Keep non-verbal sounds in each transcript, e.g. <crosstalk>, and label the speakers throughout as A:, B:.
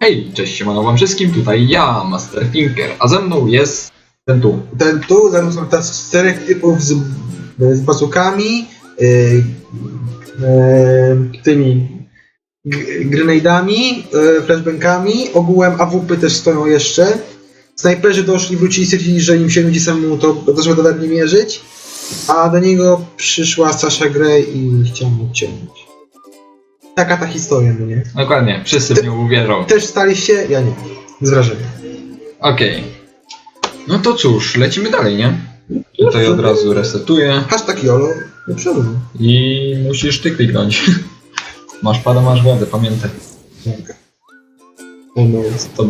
A: Hej, cześć, siemano wam wszystkim, tutaj ja, Master Tinker, a ze mną jest ten tu.
B: Ten tu, zaraz są teraz czterech typów z, z yy, yy, tymi grenade'ami, yy, flashbangami, ogółem AWP też stoją jeszcze. Snajperzy doszli, wrócili stwierdzili, że im się nudzi samemu, to zaczęły do nie mierzyć. A do niego przyszła Sasha Grey i chciał mu ciągnąć. Taka ta historia, no nie?
A: Dokładnie, wszyscy w nią uwierzą.
B: Też staliście? Ja nie. Z wrażenia.
A: Okej. No to cóż, lecimy dalej, nie? Tutaj od razu resetuję
B: Hashtag YOLO, do przodu.
A: i musisz ty kliknąć. <laughs> Masz pada, masz wodę, pamiętaj.
B: O no.
A: To...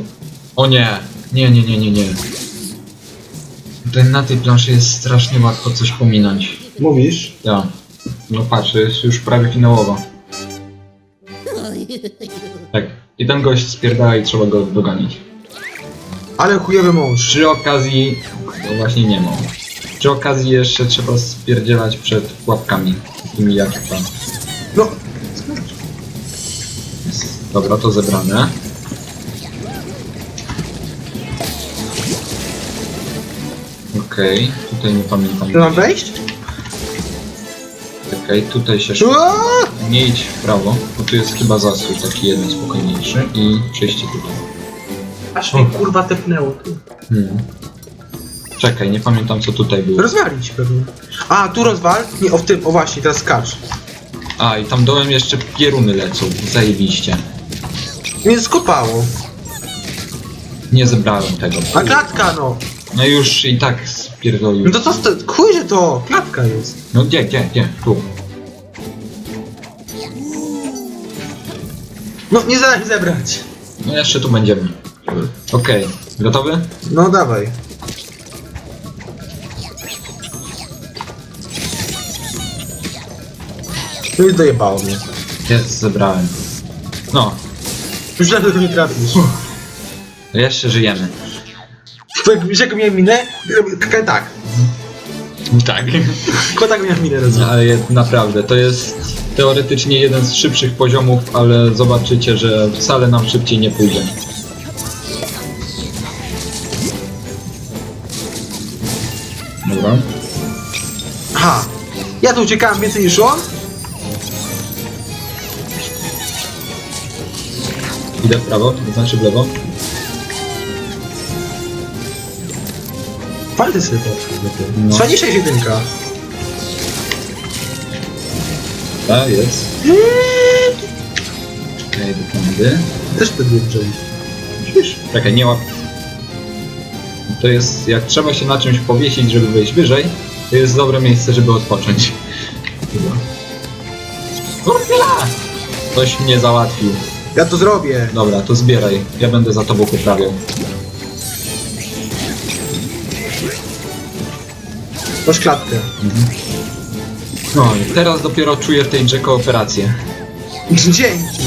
A: O nie, nie, nie, nie, nie, nie. Tutaj na tej planszy jest strasznie łatwo coś pominąć.
B: Mówisz?
A: Ja. No patrz, to jest już prawie finałowo. Tak. I ten gość spierdala i trzeba go dogonić.
B: Ale chujowy mąż.
A: Przy okazji, no właśnie nie ma. Przy okazji jeszcze trzeba spierdzielać przed pułapkami. Takimi jak tam.
B: No,
A: Dobra, to zebrane. Okej, tutaj nie pamiętam.
B: to mam wejść?
A: Okej, tutaj się szło. Nie idź w prawo, bo tu jest chyba zastój taki jeden spokojniejszy i przejście tutaj.
B: Aż mnie kurwa tepnęło tu.
A: Hmm. Czekaj, nie pamiętam co tutaj było.
B: Rozwalić pewnie. A, tu rozwal? Nie, o w tym, o właśnie, teraz skacz.
A: A, i tam dołem jeszcze pieruny lecą. Zajebiście.
B: Mnie skopało.
A: Nie zebrałem tego.
B: A klatka no!
A: No już i tak spierdolił.
B: No to co, sto- chuj, że to klatka jest.
A: No gdzie, gdzie, gdzie? Tu.
B: No, nie się zebrać.
A: No jeszcze tu będziemy. Okej, gotowy?
B: No dawaj. No i dojebało mnie.
A: Jest, zebrałem. No,
B: Już lepiej to nie trafisz.
A: jeszcze żyjemy.
B: Wiesz jaką miałem minę? Tak.
A: Tak.
B: Tylko tak miałem minę rozwal.
A: Ale jest, naprawdę, to jest teoretycznie jeden z szybszych poziomów, ale zobaczycie, że wcale nam szybciej nie pójdzie. Dobra.
B: Aha. Ja tu uciekałem więcej niż on?
A: Idę w prawo, to znaczy w lewo.
B: Fajny sobie to.
A: No.
B: Fajniejsza jest jedynka.
A: Tak, jest. Okej, do tędy.
B: Też wtedy wzięli.
A: Wiesz, Czekaj, nie łap. To jest, jak trzeba się na czymś powiesić, żeby wejść wyżej, to jest dobre miejsce, żeby odpocząć. Chyba. Kurwa! Ktoś mnie załatwił.
B: Ja to zrobię.
A: Dobra, to zbieraj. Ja będę za tobą poprawiał.
B: Masz klatkę.
A: No i teraz dopiero czuję w tej grze kooperację.
B: Dzięki.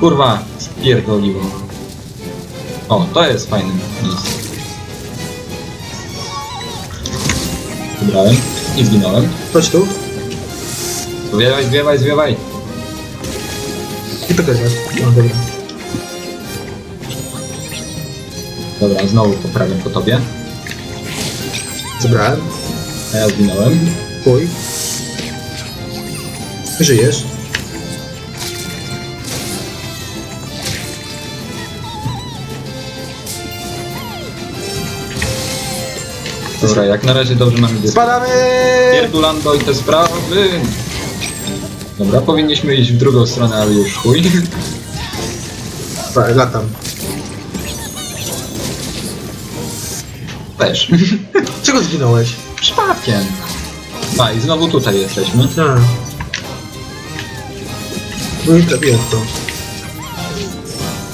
A: Kurwa, spierdoliło. O, to jest fajne miejsce. Wybrałem i zginąłem.
B: Chodź tu.
A: Zwiewaj, zwiewaj, zwiewaj.
B: I to też masz. No dobra.
A: Dobra, znowu poprawiam po tobie.
B: Zebrałem.
A: A ja zginąłem.
B: Chuj. Żyjesz.
A: Dobra, jak na razie dobrze nam idzie.
B: Spadamy!
A: Pierdulando i te sprawy. Dobra, powinniśmy iść w drugą stronę, ale już chuj.
B: Latam.
A: Też. <laughs>
B: Czego zginąłeś?
A: Przypadkiem. A, i znowu tutaj jesteśmy.
B: A. No i trafiłem w to.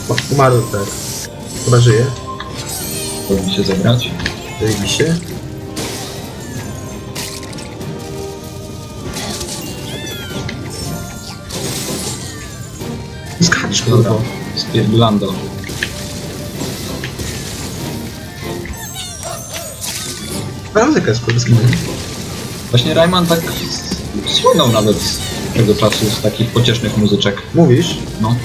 B: O, Umarł tak. Chyba żyje.
A: Powinien się zebrać.
B: Zajebiście. Skacz,
A: Dobra,
B: kurwa.
A: spierdulando.
B: Mam muzykę z kurwa.
A: Właśnie Rayman tak słynął nawet z tego czasu z takich pociesznych muzyczek.
B: Mówisz?
A: No.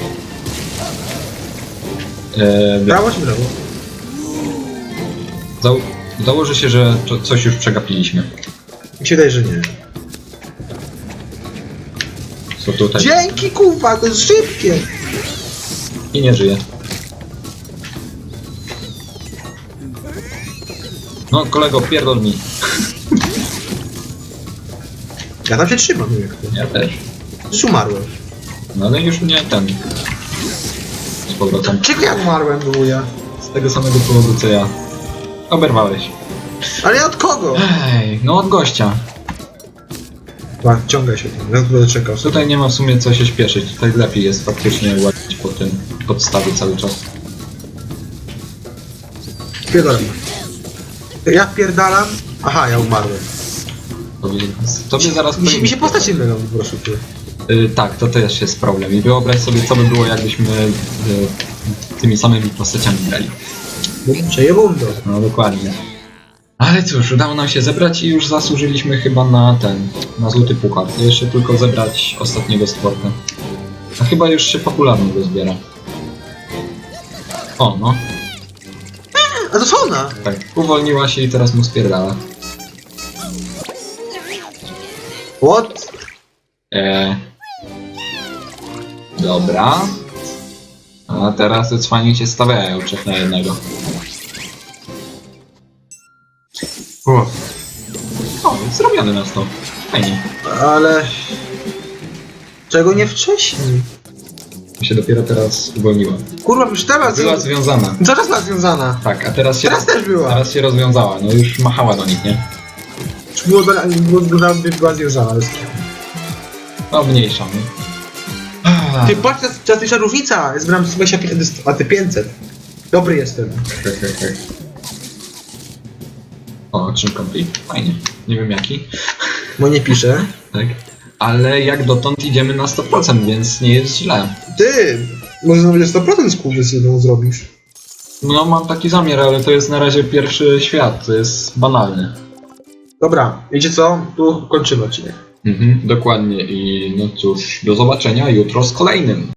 A: E,
B: Prawo czy prawo?
A: zał założę się, że to coś już przegapiliśmy.
B: Mi się wydaje, że nie.
A: Co tutaj?
B: Dzięki kurwa, to jest szybkie!
A: I nie żyje. No kolego, pierdol mi.
B: Ja tam się trzymam, jak to.
A: Ja też.
B: Już umarłem.
A: No ale już nie ten. Z powrotem.
B: Czego ja umarłem, wuja?
A: Z tego samego powodu co ja. Oberwałeś.
B: Ale ja od kogo?
A: Ej, no od gościa.
B: Ła, ciągaj się tam, ja będę czekał.
A: Tutaj nie ma w sumie co się śpieszyć. Tutaj lepiej jest faktycznie łazić po tym podstawie cały czas.
B: Spierdalam. Ja wpierdalam. Aha, ja umarłem.
A: Tobie, tobie zaraz
B: Mi się, mi się
A: powinno-
B: postacie mylą, proszę cię.
A: Y, tak, to też jest problem. I wyobraź sobie, co by było, jakbyśmy y, tymi samymi postaciami grali.
B: Przejebundo.
A: No dokładnie. Ale cóż, udało nam się zebrać i już zasłużyliśmy chyba na ten, na złoty puchar. Jeszcze tylko zebrać ostatniego stworka. A chyba już się popularnie go zbiera. O, no,
B: A to co ona?
A: tak. Uwolniła się i teraz mu spierdala.
B: What?
A: Eee. Dobra. A teraz te cwani się stawiają trzech na jednego.
B: O.
A: O, zrobiony nas to. Fajnie.
B: Ale... Czego nie wcześniej?
A: Się dopiero teraz uwolniła.
B: Kurwa, już teraz...
A: Była związana.
B: Czas była związana.
A: Tak, a teraz się,
B: Teraz też była.
A: teraz się rozwiązała. No już machała do nich, nie?
B: Już było, było, by była związana. ale-
A: No mniejsza, nie? Ah,
B: Ty patrz, teraz teraz jest różnica. Jest gram 25, a ty 500. Dobry jestem.
A: hej, hej, hej. O, czym complete. Fajnie. Nie wiem jaki.
B: Bo nie piszę.
A: Tak. Ale jak dotąd idziemy na 100%, więc nie jest źle.
B: Ty! Może nawet 100% z jedną zrobisz.
A: No mam taki zamiar, ale to jest na razie pierwszy świat, to jest banalny.
B: Dobra, wiecie co? Tu kończymy odcinek.
A: Mhm, dokładnie i no cóż, do zobaczenia jutro z kolejnym.